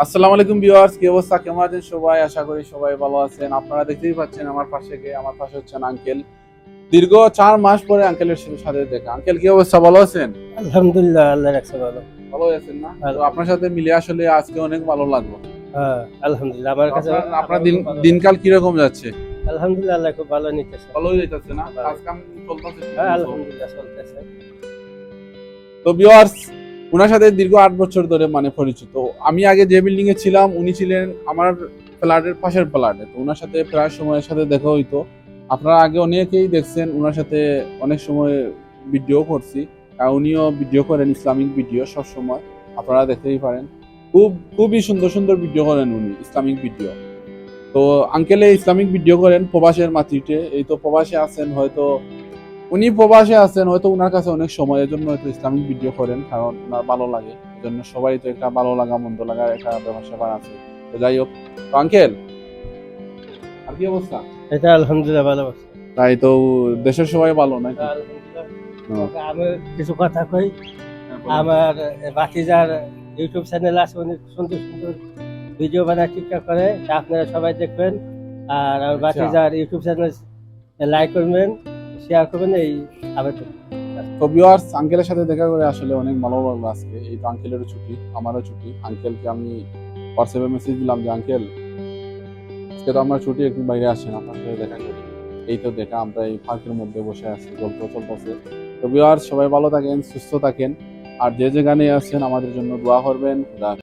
আসসালামু আলাইকুম ভিউয়ার্স কি অবস্থা? কেমন আছেন সবাই? আশা করি সবাই ভালো আছেন। আপনারা দেখতেই পাচ্ছেন আমার পাশে কে? আমার পাশে হচ্ছেন আঙ্কেল। দীর্ঘ চার মাস পরে আঙ্কেলের সাথে দেখা। আঙ্কেল কি অবস্থা? ভালো আছেন? আলহামদুলিল্লাহ আল্লাহ রাখছে ভালো। ভালো আছেন না? তো আপনার সাথে মিলে আসলে আজকে অনেক ভালো লাগল। হ্যাঁ আলহামদুলিল্লাহ আমার কাছে আপনার- দিন দিনকাল কীরকম যাচ্ছে? আলহামদুলিল্লাহ আল্লাহ খুব ভালো নিতেছে। ভালোই যাচ্ছে না? ভালো। কাজ কাম চলতেছে হ্যাঁ আলহামদুলিল্লাহ চলতেছে। তো ভিউয়ার্স ওনার সাথে দীর্ঘ আট বছর ধরে মানে পরিচিত। আমি আগে যে বিল্ডিং এ ছিলাম, উনি ছিলেন আমার ফ্ল্যাটের পাশের ফ্ল্যাটে। তো ওনার সাথে প্রায় সময়ের সাথে দেখা হইতো। আপনারা আগে অনেকেই দেখছেন ওনার সাথে অনেক সময় ভিডিও করছি। উনিও ভিডিও করেন, ইসলামিক ভিডিও সব সময়। আপনারা দেখতেই পারেন। খুব, খুবই সুন্দর সুন্দর ভিডিও করেন উনি, ইসলামিক ভিডিও তো আঙ্কেলে ইসলামিক ভিডিও করেন প্রবাসের মাটিতে। এই তো প্রবাসে আছেন, হয়তো উনি প্রবাসে আছেন হয়তো ওনার কাছে অনেক সময়ের জন্য হয়তো ইসলামিক ভিডিও করেন কারণ ওনার ভালো লাগে। জন্য সবাই তো একটা ভালো লাগা মন্দ লাগার একটা ব্যাপার স্যাপার আছে। তো যাই হোক তো আঙ্কেল আর কি অবস্থা? এটা আলহামদুলিল্লাহ ভালো আছে। তাই তো দেশের সবাই ভালো নাকি? আলহামদুলিল্লাহ। আমি কিছু কথা কই। আমার বাতিজার ইউটিউব চ্যানেল আছে অনেক সুন্দর সুন্দর ভিডিও বানায় টিকটক করে। তা আপনারা সবাই দেখবেন। আর আমার। বাতিজার ইউটিউব চ্যানেল লাইক করবেন। এই আবেদন। আঙ্কেলের সাথে দেখা করে আসলে অনেক ভালো লাগল আজকে। এই তো আঙ্কেলেরও ছুটি, আমারও ছুটি। আঙ্কেলকে আমি হোয়াটসঅ্যাপে মেসেজ দিলাম যে আঙ্কেল আজকে তো আমার ছুটি, একটু বাইরে আসেন, আপনার সাথে দেখা করি। এই তো দেখা, আমরা এই পার্কের মধ্যে বসে আছি, গল্প চলতেছে। সবাই ভালো থাকেন, সুস্থ থাকেন। আর যে যেখানে আছেন, আমাদের জন্য দোয়া করবেন।